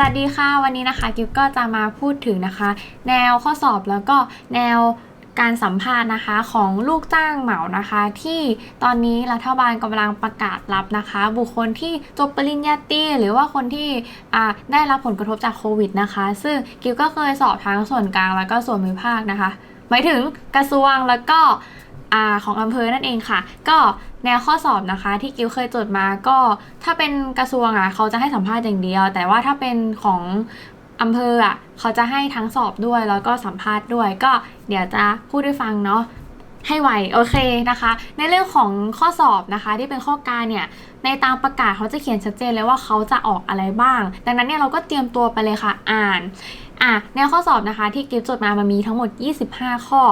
วัสดีค่ะ วันนี้นะคะกิฟก็จะมาพูดถึงนะคะ แนวข้อสอบแล้วก็แนวการสัมภาษณ์นะคะของลูกจ้างเหมานะคะ ที่ตอนนี้รัฐบาลกำลังประกาศรับนะคะ บุคคลที่จบปริญญาตรีหรือว่าคนที่อ่าได้รับผลกระทบจากโควิดนะคะ ซึ่งกิฟก็เคยสอบทั้งส่วนกลางแล้วก็ส่วนภูมิภาคนะคะหมายถึงกระทรวงแล้วก็ อ่าของอำเภอนั่นเองค่ะ ก็แนวข้อสอบนะคะที่กิวเคยจดมาก็ถ้าเป็นกระทรวงอะเขาจะให้สัมภาษณ์อย่างเดียว แต่ว่าถ้าเป็นของอำเภออะเขาจะให้ทั้งสอบด้วยแล้วก็สัมภาษณ์ด้วย ก็เดี๋ยวจะพูดให้ฟังเนาะให้ไวโอเคนะคะ ในเรื่องของข้อสอบนะคะที่เป็นข้อการเนี่ยในตามประกาศเขาจะเขียนชัดเจนเลยว่าเขาจะออกอะไรบ้าง ดังนั้นเนี่ยเราก็เตรียมตัวไปเลยค่ะอ่าน อะแนวข้อสอบนะคะที่กิฟจดมามันมีทั้งหมด 25 ข้อ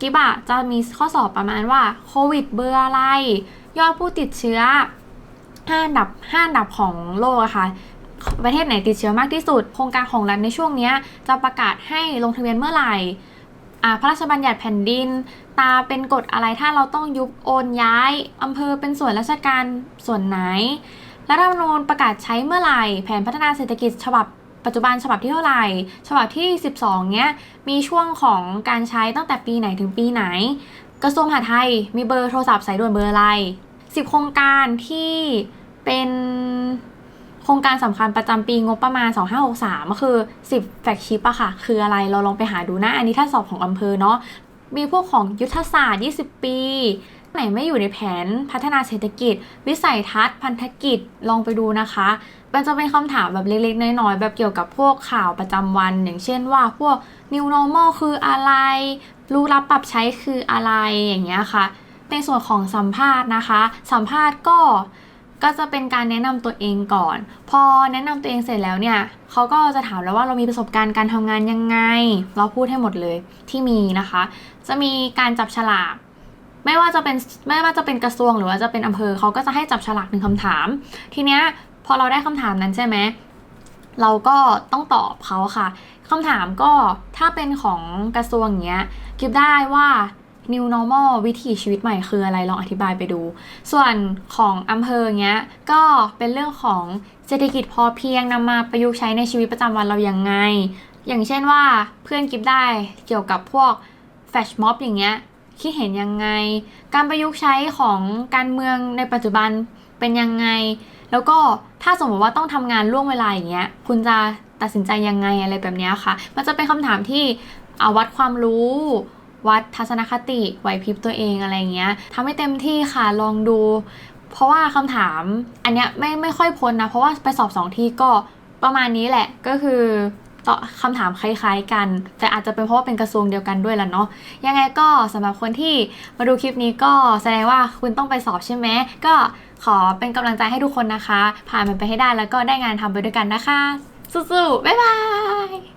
กิบอะจะมีข้อสอบประมาณว่าโควิดเบอร์อะไร ยอดผู้ติดเชื้อ5อันดับ5อันดับของโลกอะค่ะประเทศไหนติดเชื้อมากที่สุด โครงการของรัฐในช่วงนี้จะประกาศให้ลงทะเบียนเมื่อไหร่อาพระราชบัญญัติแผ่นดิน ตาเป็นกฎอะไรถ้าเราต้องยุบโอนย้ายอำเภอเป็นส่วนราชการส่วนไหน รัฐธรรมนูญประกาศใช้เมื่อไหร่ แผนพัฒนาเศรษฐกิจฉบับ ปัจจุบันฉบับที่เท่าไหร่ ฉบับที่ 12 เนี้ย มีช่วงของการใช้ตั้งแต่ปีไหนถึงปีไหน กระทรวงมหาดไทยมีเบอร์โทรศัพท์สายด่วนเบอร์อะไร 10 โครงการที่เป็นโครงการสำคัญประจำปีงบประมาณ 2563 ก็คือ 10 แฟกชิปอะค่ะ คืออะไรเราลองไปหาดูนะ อันนี้ถ้าสอบของอำเภอเนาะ มีพวกของยุทธศาสตร์ 20 ปี ไหนไม่อยู่ในแผนพัฒนาเศรษฐกิจ วิสัยทัศน์พันธกิจลองไปดูนะคะ มันจะเป็นคำถามแบบเล็กๆ น้อยๆ แบบเกี่ยวกับพวกข่าวประจำวัน อย่างเช่นว่าพวก new normal คืออะไร รู้รับปรับใช้คืออะไรอย่างเงี้ยค่ะ ในส่วนของสัมภาษณ์นะคะ สัมภาษณ์ก็ก็จะเป็นการแนะนำตัวเองก่อน พอแนะนำตัวเองเสร็จแล้วเนี่ยเขาก็จะถามแล้วว่าเรามีประสบการณ์การทำงานยังไง เราพูดให้หมดเลยที่มีนะคะ จะมีการจับฉลาก ไม่ว่าจะเป็นไม่ว่าจะเป็นกระทรวงหรือว่าจะเป็นอำเภอเขาก็จะให้จับฉลากหนึ่งคำถาม ทีเนี้ยพอเราได้คำถามนั้นใช่ไหมเราก็ต้องตอบเขาค่ะคำถามก็ถ้าเป็นของกระทรวงเนี้ยกิบได้ว่า new normal วิถีชีวิตใหม่คืออะไรลองอธิบายไปดู ส่วนของอำเภอเนี้ยก็เป็นเรื่องของเศรษฐกิจพอเพียงนำมาประยุกต์ใช้ในชีวิตประจำวันเรายังไง อย่างเช่นว่าเพื่อนกิฟได้เกี่ยวกับพวกแฟชม็อบอย่างเงี้ย คิดเห็นยังไง การประยุกต์ใช้ของการเมืองในปัจจุบันเป็นยังไง แล้วก็ถ้าสมมติว่าต้องทำงานล่วงเวลาอย่างเงี้ย คุณจะตัดสินใจยังไงอะไรแบบเนี้ยค่ะ มันจะเป็นคำถามที่เอาวัดความรู้ วัดทัศนคติไหวพริบตัวเองอะไรเงี้ยทำให้เต็มที่ค่ะลองดู เพราะว่าคำถามอันเนี้ยไม่ไม่ค่อยพ้นนะ เพราะว่าไปสอบสองที่ก็ประมาณนี้แหละก็คือ ตอคำถามคล้ายๆกัน แต่อาจจะเป็นเพราะว่าเป็นกระทรวงเดียวกันด้วยแหละเนาะยังไงก็สำหรับคนที่มาดูคลิปนี้ก็แสดงว่าคุณต้องไปสอบใช่ไหมก็ขอเป็นกำลังใจให้ทุกคนนะคะ ผ่านมันไปให้ได้แล้วก็ได้งานทำไปด้วยกันนะคะสู้ๆบ๊ายบาย